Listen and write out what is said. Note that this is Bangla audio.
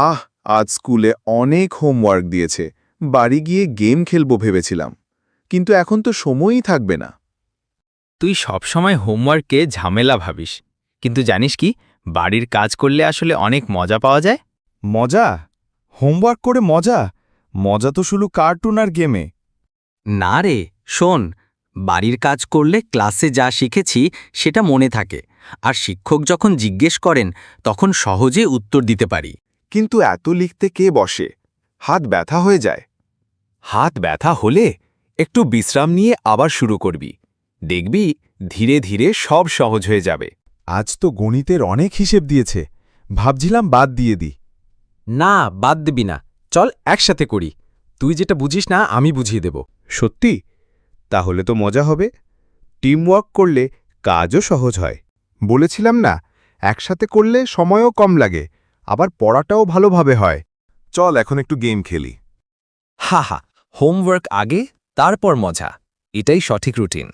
আহ আজ স্কুলে অনেক হোমওয়ার্ক দিয়েছে। বাড়ি গিয়ে গেম খেলব ভেবেছিলাম। কিন্তু এখন তো সময়ই থাকবে না। তুই সবসময় হোমওয়ার্ককে ঝামেলা ভাবিস। কিন্তু জানিস কি বাড়ির কাজ করলে আসলে অনেক মজা পাওয়া যায়? মজা? হোমওয়ার্ক করে মজা? মজা তো শুধু কার্টুন আর গেমে। না রে শোন বাড়ির কাজ করলে ক্লাসে যা শিখেছি সেটা মনে থাকে। আর শিক্ষক যখন জিজ্ঞেস করেন তখন সহজে উত্তর দিতে পারি। কিন্তু এত লিখতে কে বসে? হাত ব্যথা হয়ে যায়। হাত ব্যথা হলে একটু বিশ্রাম নিয়ে আবার শুরু করবি। দেখবি ধীরে ধীরে সব সহজ হয়ে যাবে। আজ তো গণিতের অনেক হিসেব দিয়েছে। ভাবছিলাম বাদ দিয়ে দি না বাদ দিবি না। চল একসাথে করি। তুই যেটা বুঝিস না আমি বুঝিয়ে দেব। সত্যি? তাহলে তো মজা হবে। টিমওয়ার্ক করলে কাজও সহজ হয়। বলেছিলাম না একসাথে করলে সময়ও কম লাগে। আবার পড়াটাও ভালোভাবে হয়। চল, এখন একটু গেম খেলি। হা হা হোমওয়ার্ক আগে, তারপর মজা। এটাই সঠিক রুটিন।